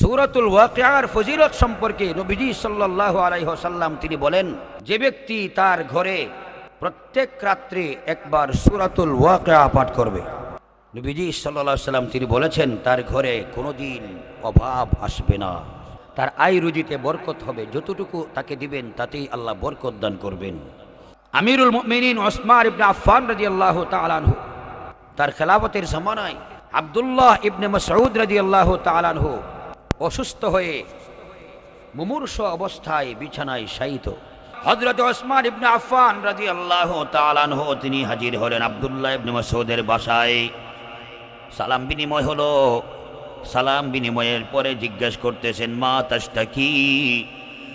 সুরাতুল ওয়াকিয়ার ফজিলত সম্পর্কে নবীজি সাল্লাহ আলাইহসাল্লাম তিনি বলেন, যে ব্যক্তি তার ঘরে প্রত্যেক রাত্রে একবার সুরাতুল ওয়াকিয়া পাঠ করবে। নবীজি সাল্লাহ সাল্লাম তিনি বলেছেন, তার ঘরে কোনোদিন অভাব আসবে না। তার আয় রুজিতে বরকত হবে, যতটুকু তাকে দিবেন তাতেই আল্লাহ বরকত দান করবেন। আমিরুল মিনিন ওসমান ইবনে আফফান রাদিয়াল্লাহু আল্লাহ আনহু, তার খেলাফতের জামানায় আবদুল্লাহ ইবনে মাসউদ রাদিয়াল্লাহু তাআলা আনহু অসুস্থ হয়ে মুমূর্ষ অবস্থায় বিছানায় শায়িত। হযরত ওসমান ইবনে আফফান রাদিয়াল্লাহু তাআলা আনহু, তিনি হাজির হলেন আবদুল্লাহ ইবনে মাসউদের বাসায়। সালাম বিনিময় হলো। সালাম বিনিময়ের পরে জিজ্ঞেস করতেছেন, মা তাসটা কি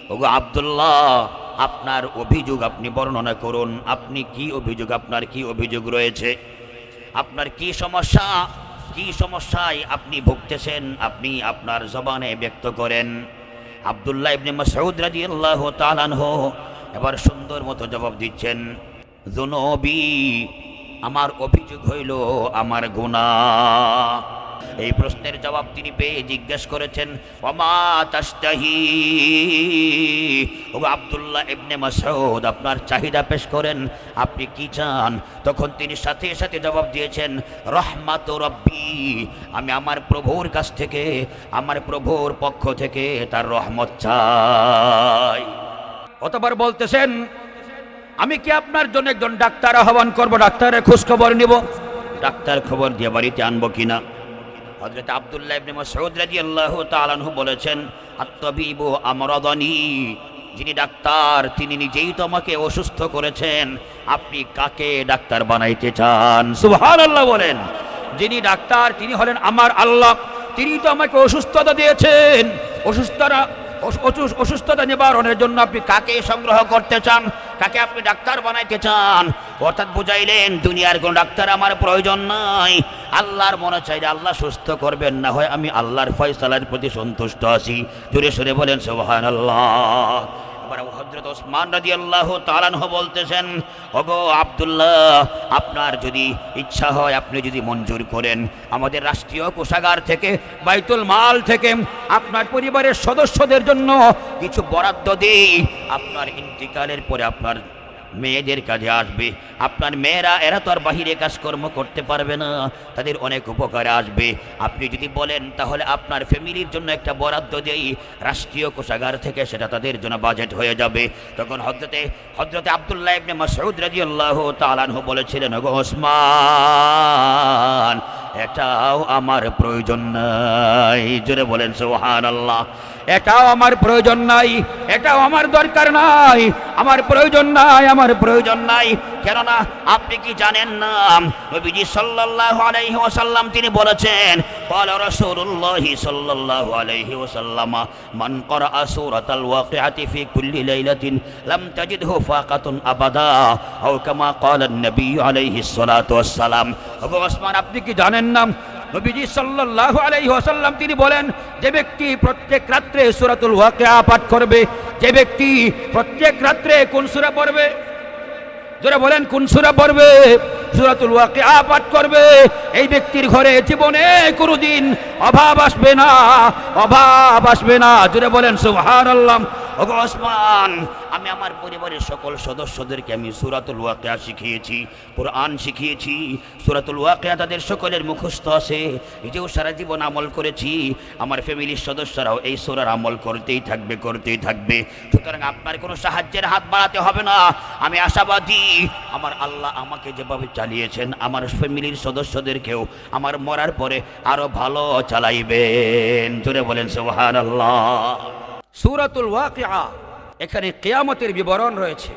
ওগো আব্দুল্লাহ, আপনার অভিযোগ আপনি বর্ণনা করুন। আপনি কি অভিযোগ? আপনার কি অভিযোগ রয়েছে? আপনার কি সমস্যা? কি সমস্যায় আপনি ভুগতেছেন? আপনি আপনার জবানে ব্যক্ত করেন। আবদুল্লাহ ইবনে মাসউদ রাদিয়াল্লাহু তাআলা আনহু এবার সুন্দর মতো জবাব দিচ্ছেন, জুনুবি, আমার অভিযোগ হইল আমার গুনাহ। এই প্রশ্নের জবাব তিনি পেয়ে জিজ্ঞেস করেছেন, ওমা ও আব্দুল্লাহ ইবনে মাসউদ, আপনার চাহিদা পেশ করেন, আপনি কি চান? তখন তিনি সাথে সাথে জবাব দিয়েছেন, রহমাত রব্বি, আমি আমার প্রভুর কাছ থেকে, আমার প্রভুর পক্ষ থেকে তার রহমত চাই। অতবার বলতেছেন, আমি কি আপনার জন্য একজন ডাক্তার আহ্বান করব? ডাক্তারের খোঁজ খবর নিব? ডাক্তার খবর দিয়ে বাড়িতে আনব কিনা হযরত আব্দুল্লাহ ইবনে মাসউদ রাদিয়াল্লাহু তাআলা আনহু বলেছেন, আত্তাবিবু আমরাদানি যিনি ডাক্তার, তিনি নিজেই তো আমাকে অসুস্থ করেছেন। আপনি কাকে ডাক্তার বানাইতে চান? সুবহানাল্লাহ বলেন। যিনি ডাক্তার, তিনি হলেন আমার আল্লাহ। তিনি তো আমাকে অসুস্থতা দিয়েছেন। অসুস্থতা অসু- অসু- অসুস্থতা নিবারণের জন্য আপনি কাকে সংগ্রহ করতে চান? কাকে আপনি ডাক্তার বানাইতে চান? অর্থাৎ বুঝাইলেন, দুনিয়ার কোন ডাক্তার আমার প্রয়োজন নাই। আল্লাহর মনে চাইলে আল্লাহ সুস্থ করবেন, না হয় আমি আল্লাহর ফয়সালার প্রতি সন্তুষ্ট আছি। জোরে সরে বলেন সোহান আল্লাহ আল্লাহ তালানহ বলতেছেন আপনার যদি ইচ্ছা হয় আপনি যদি মঞ্জুর করেন, আমাদের রাষ্ট্রীয় কোষাগার থেকে, বাইতুল মাল থেকে আপনার পরিবারের সদস্যদের জন্য কিছু বরাদ্দ দিই। আপনার ইন্তিকালের পরে আপনার মেয়েদের কাজে আসবে। আপনার মেয়েরা, এরা তো আর বাহিরে কাজকর্ম করতে পারবে না। তাদের অনেক উপকারে আসবে। আপনি যদি বলেন, তাহলে আপনার ফ্যামিলির জন্য একটা বরাদ্দ দেই। রাষ্ট্রীয় কোষাগার থেকে সেটা তাদের জন্য বাজেট হয়ে যাবে। তখন হজরতে হজরতে আবদুল্লাহ ইবনে মাসউদ রাদিয়াল্লাহু তাআলা বলেছিলেন ওসমান এটাও আমার প্রয়োজন নাই। জোরে বলেন সোহান আল্লাহ এটাও আমার প্রয়োজন নাই, এটাও আমার দরকার নাই। আমার প্রয়োজন নাই, আমার প্রয়োজন নাই। কেননা আপনি কি জানেন না নবীজি সাল্লাল্লাহু আলাইহি ওয়াসাল্লাম তিনি বলেছেন قال رسول الله صلى الله عليه وسلم من قرأ سورة الواقعة في كل ليلة لم تجده فاقة أبدا أو كما قال النبي عليه الصلاة والسلام আবু ওসমান আপনি কি জানেন না নবীজি সাল্লাল্লাহু আলাইহি ওয়াসাল্লাম তিনি বলেন যে ব্যক্তি প্রত্যেক রাত্রে সূরাতুল ওয়াকিয়া পাঠ করবে যে ব্যক্তি প্রত্যেক রাত্রে কোন সূরা পড়বে যারা বলেন, কোন সুরা পড়বে? সুরাতুল ওয়াকিয়া আপাত করবে। এই ব্যক্তির ঘরে জীবনে কোনোদিন অভাব আসবে না, অভাব আসবে না। যারা বলেন, সুবহানাল্লাহ। ওসমান, আমি আমার পরিবারের সকল সদস্যদেরকে আমি সূরাতুল ওয়াকিয়া শিখিয়েছি, কোরআন শিখিয়েছি, সূরাতুল ওয়াকিয়া তাদের সকলের মুখস্থ আছে। নিজেও সারা জীবন আমল করেছি, আমার ফ্যামিলির সদস্যরাও এই সূরার আমল করতেই থাকবে করতেই থাকবে। সুতরাং আপনার কোনো সাহায্যের হাত বাড়াতে হবে না। আমি আশাবাদী, আমার আল্লাহ আমাকে যেভাবে চালিয়েছেন, আমার ফ্যামিলির সদস্যদেরকেও আমার মরার পরে আরও ভালো চালাইবেন। জোরে বলেন সুবহানাল্লাহ। সূরাতুল ওয়াকিয়া। এখানে কেয়ামতের বিবরণ রয়েছে।